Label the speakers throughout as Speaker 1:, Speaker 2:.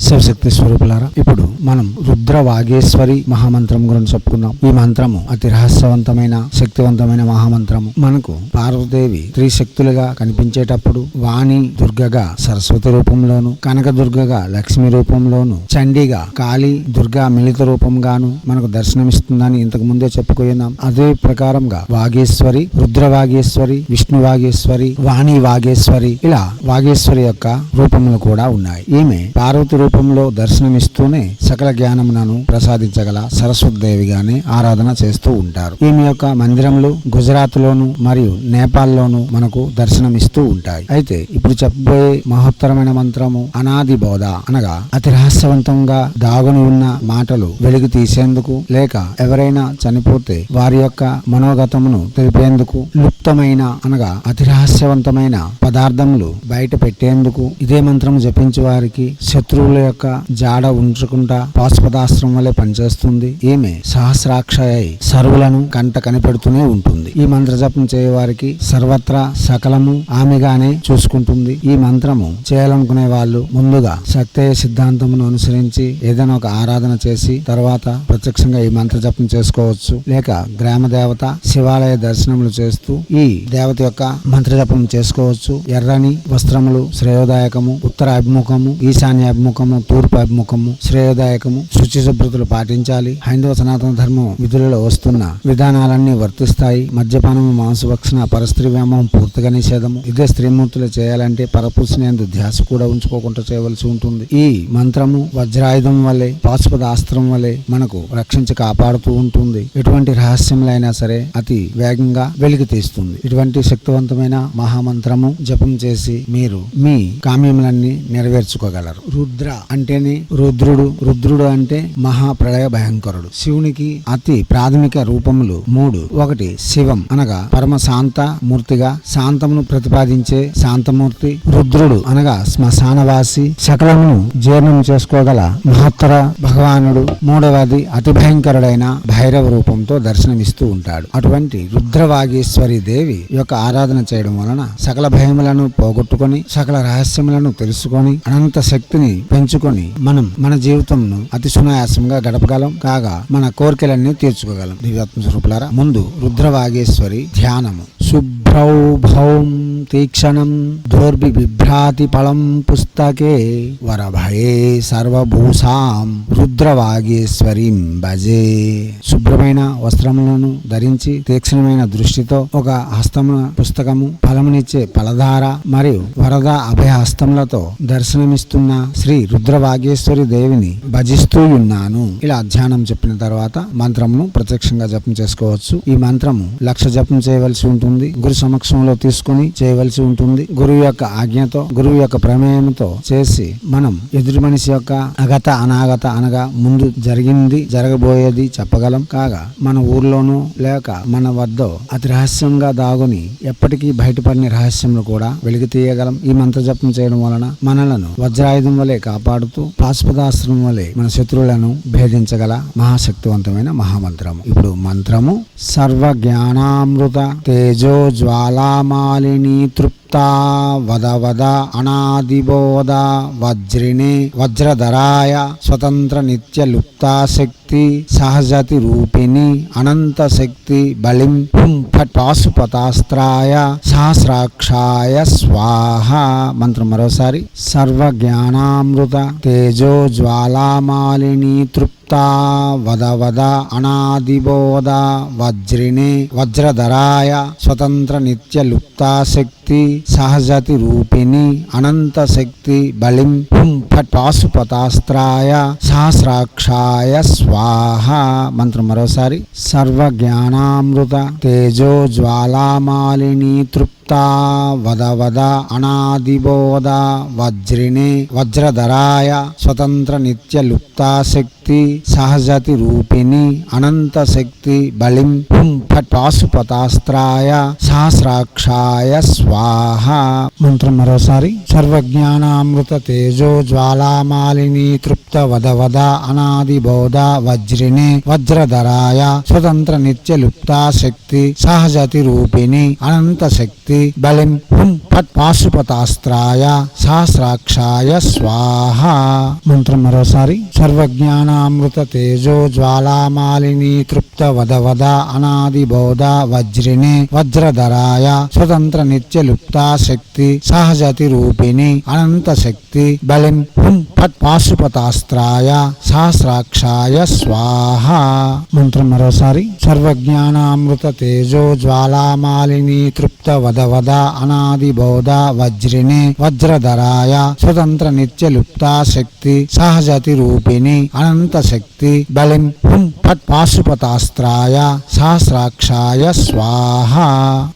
Speaker 1: శివశక్తి స్వరూపులారా ఇప్పుడు మనం రుద్ర వాగేశ్వరి మహామంత్రం గురించి చెప్పుకుందాం. ఈ మంత్రము అతి రహస్యవంతమైన శక్తివంతమైన మహామంత్రము. మనకు పార్వదేవి త్రిశక్తులుగా కనిపించేటప్పుడు వాణి దుర్గగా సరస్వతి రూపంలోను కనక దుర్గగా లక్ష్మి రూపంలోను చండీగా కాళీ దుర్గా మిళిత రూపంగాను మనకు దర్శనమిస్తుందని ఇంతకు ముందే చెప్పుకున్నాం. అదే ప్రకారంగా వాగేశ్వరి రుద్ర వాగేశ్వరి విష్ణు వాగేశ్వరి వాణి వాగేశ్వరి ఇలా వాగేశ్వరి యొక్క రూపములు కూడా ఉన్నాయి. ఈమె పార్వతి రూపంలో దర్శనమిస్తూనే సకల జ్ఞానమునను ప్రసాదించగల సరస్వతి దేవిగానే ఆరాధన చేస్తూ ఉంటారు. ఈమె యొక్క మందిరములు గుజరాత్ లోను మరియు నేపాల్లోనూ మనకు దర్శనమిస్తూ ఉంటాయి. అయితే ఇప్పుడు చెప్పబోయే మహోత్తరమైన మంత్రము అనాది బోధ అనగా అతి రహస్యవంతంగా దాగుని ఉన్న మాటలు వెలుగు తీసేందుకు లేక ఎవరైనా చనిపోతే వారి యొక్క మనోగతమును తెలిపేందుకు లుప్తమైన అనగా అతి రహస్యవంతమైన పదార్థములు బయట పెట్టేందుకు ఇదే మంత్రం జపించే వారికి శత్రువుల యొక్క జాడ ఉంచకుండా పాశుపదాశ్రమం వలె పనిచేస్తుంది. ఈమె సహస్రాక్ష అయి సర్వులను కంట కనిపెడుతూనే ఉంటుంది. ఈ మంత్ర జపం చేయవారికి సర్వత్రా సకలము ఆమెగానే చూసుకుంటుంది. ఈ మంత్రము చేయాలనుకునే వాళ్ళు ముందుగా సత్యయ సిద్ధాంతమును అనుసరించి ఏదైనా ఒక ఆరాధన చేసి తర్వాత ప్రత్యక్షంగా ఈ మంత్ర జపం చేసుకోవచ్చు. లేక గ్రామ దేవత శివాలయ దర్శనములు చేస్తూ ఈ దేవత యొక్క మంత్ర జపం చేసుకోవచ్చు. ఎర్రని వస్త్రములు శ్రేయోదాయకము ఉత్తర అభిముఖము ఈశాన్య అభిముఖము తూర్పు అభిముఖము శ్రేయదాయకము శుచి శుభ్రతలు పాటించాలి. హైందవ సనాతన ధర్మం విధులలో వస్తున్న విధానాలన్నీ వర్తిస్తాయి. మద్యపానము మాంసభక్షణ పరస్త్రీ వ్యామం పూర్తిగా నిషేధము. ఇదే స్త్రీమూర్తులు చేయాలంటే పరపురుషునేందు ధ్యాస కూడా ఉంచుకోకుండా చేయవలసి ఉంటుంది. ఈ మంత్రము వజ్రాయుధం వల్లే పాశుపద ఆస్త్రం వల్లే మనకు రక్షించి కాపాడుతూ ఉంటుంది. ఎటువంటి రహస్యములైనా సరే అతి వేగంగా వెలికి తీస్తుంది. ఇటువంటి శక్తివంతమైన మహామంత్రము జపం చేసి మీరు మీ కామ్యములన్నీ నెరవేర్చుకోగలరు. రుద్ర అంటేనే రుద్రుడు. రుద్రుడు అంటే మహాప్రళయ భయంకరుడు. శివునికి అతి ప్రాథమిక రూపములు మూడు. ఒకటి శివం అనగా పరమ శాంత మూర్తిగా శాంతమును ప్రతిపాదించే శాంతమూర్తి. రుద్రుడు అనగా శ్మశానవాసి. సకలమును జీర్ణం చేసుకోగల మహత్తర భగవానుడు. మూడవది అతి భయంకరుడైన భైరవ రూపంతో దర్శనమిస్తూ ఉంటాడు. అటువంటి రుద్రవాగేశ్వరి దేవి యొక్క ఆరాధన చేయడం వలన సకల భయములను పోగొట్టుకొని సకల రహస్యములను తెలుసుకొని అనంత శక్తిని పెంచుకొని మనం మన జీవితంను అతి సునాయాసంగా గడపగలం. కాగా మన కోరికలన్నీ తీర్చుకోగలం. దివ్యాత్మ స్వరూపులారా ముందు రుద్రవాగేశ్వరి ధ్యానము. శుభ్రౌ భౌం తీక్షణం దోర్భి బిభ్రాతి ఫలం పుస్తకే వరభయే సర్వభూషాం రుద్రవాగేశ్వరీం భజే శుభ్రమైన వస్త్రములను ధరించి తీక్షణమైన దృష్టితో ఒక హస్తమున పుస్తకము ఫలమునిచ్చే ఫలధార మరియు వరద అభయహస్తములతో దర్శనమిస్తున్న శ్రీ రుద్రవాగేశ్వరి దేవిని భజిస్తూ ఉన్నాను। ఇలా ధ్యానం చెప్పిన తర్వాత మంత్రమును ప్రత్యక్షంగా జపం చేసుకోవచ్చు। ఈ మంత్రము లక్ష జపం చేయవలసి ఉంటుంది। గురు సమక్షంలో తీసుకొని చేయవలసి ఉంటుంది. గురువు యొక్క ఆజ్ఞతో గురువు యొక్క ప్రమేయంతో చేసి మనం ఎదుటి మనిషి యొక్క అగత అనాగత అనగా ముందు జరిగింది జరగబోయేది చెప్పగలం. కాగా మన ఊర్లోనూ లేక మన వద్ద అతి రహస్యంగా దాగుని ఎప్పటికీ బయటపడిన రహస్యములు కూడా వెలికి తీయగలం. ఈ మంత్ర జపం చేయడం వలన మనలను వజ్రాయుధం వలె కాపాడుతూ పాశుపదాస్త్రం వలె మన శత్రువులను భేదించగల మహాశక్తివంతమైన మహామంత్రము. ఇప్పుడు మంత్రము సర్వ జ్ఞానామృత తేజో జ్వాలామాలిని intro తృప్తా వద వద అనాదిబోధ వజ్రిణి వజ్రధరాయ స్వతంత్ర నిత్య లుప్తా శక్తి సహజతి రూపిణి అనంత శక్తి బలిం హుం ఫట్ పాశుపతాస్త్రాయ సహస్రాక్షాయ స్వాహ మంత్రం మరోసారి సర్వ జ్ఞానామృత తేజో జ్వాలామాలిని తృప్తా వద వద అనాదిబోధ వజ్రిణి వజ్రధరాయ స్వతంత్ర నిత్య లుప్తా శక్తి శక్తి సహజతి రూపిణి అనంత శక్తి బలిం హుం ఫట్ పాశుపతాస్త్రాయ సహస్రాక్షాయ స్వాహ. మంత్రం మరోసారి. సర్వ జ్ఞానామృత తేజో జ్వాలామాలిని తృప్తి లుప్తా వద వద అనాదిబోధ వజ్రిణే వజ్రధరాయ స్వతంత్ర నిత్య లుప్తా శక్తి సహజతి రూపిణి అనంత శక్తి బలిం హుం ఫట్ పాశుపతాస్త్రాయ సహస్రాక్షాయ స్వాహ మంత్రం మరోసారి సర్వజ్ఞానామృత తేజో జ్వాలామాలిని తృప్త వద వద అనాది వజ్రిణి వజ్రధరాయ స్వతంత్ర నిత్య లుప్తా శక్తి సహజతి రూపిణి అనంత శక్తి బలిం హుం ఫట్ పాశుపతాస్త్రాయ సహస్రాక్షాయ స్వాహ. మంత్రం మరోసారి. సర్వజ్ఞానామృత తేజో జ్వాలామాలిని తృప్త వద వద అనాది బోధ వజ్రిణి వజ్రధరాయ స్వతంత్ర నిత్య లుప్తా శక్తి సహజతి రూపిణి అనంత శక్తి బలిం హుం ఫట్ పాశుపతాస్త్రాయ సహస్రాక్షాయ స్వాహ. మంత్రం మరోసారి. సర్వజ్ఞానామృత తేజో జ్వాలామాలిని తృప్త వద వద అనాది బోధ వజ్రిణి వజ్రధరాయ స్వతంత్ర నిత్య లుప్తా శక్తి సహజతి రూపిణి అనంత శక్తి బలిం హుం ఫట్ పాశుపతాస్త్రాయ సహస్రాక్షాయ స్వాహ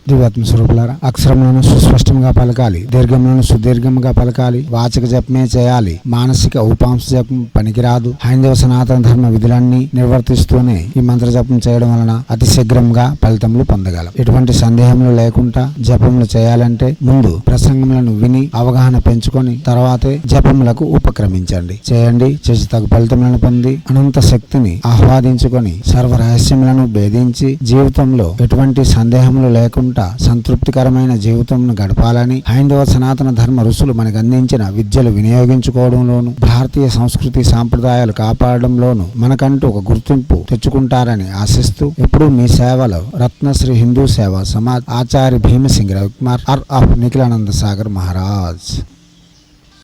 Speaker 1: దివాత్మ స్వరూపులారా అక్షరములను సుస్పష్టంగా పలకాలి దీర్ఘములను సుదీర్ఘంగా పలకాలి వాచక జపమే చేయాలి మానసిక ఉపాంశ జపం పనికిరాదు హైందవ సనాతన ధర్మ విధులన్నీ నిర్వర్తిస్తూనే ఈ మంత్ర జపం చేయడం వలన అతి శీఘ్రంగా ఫలితములు పొందగలం. ఎటువంటి సందేహములు లేకుండా జపములు చేయాలంటే ముందు ప్రసంగములను విని అవగాహన పెంచుకొని తర్వాతే జపములకు ఉపక్రమించండి. చేయండి. చేసి తగు ఫలితములను పొంది అనంత శక్తిని ఆహ్వాదించుకొని సర్వ రహస్యములను భేదించి జీవితంలో ఎటువంటి సందేహములు లేకుండా సంతృప్తికరమైన జీవితంను గడపాలని హైందవ సనాతన ధర్మ ఋషులు మనకు అందించిన విద్యలు వినియోగించుకోవడంలోను భారతీయ సంస్కృతి సాంప్రదాయాలు కాపాడడంలోను మనకంటూ ఒక గుర్తింపు తెచ్చుకుంటారని ఆశిస్తూ ఎప్పుడూ మీ సేవలో Ratnasri Hindu Seva Samaj Acharya Bhimsingh Ravikumar are. Of Nikalanand Sagar Maharaj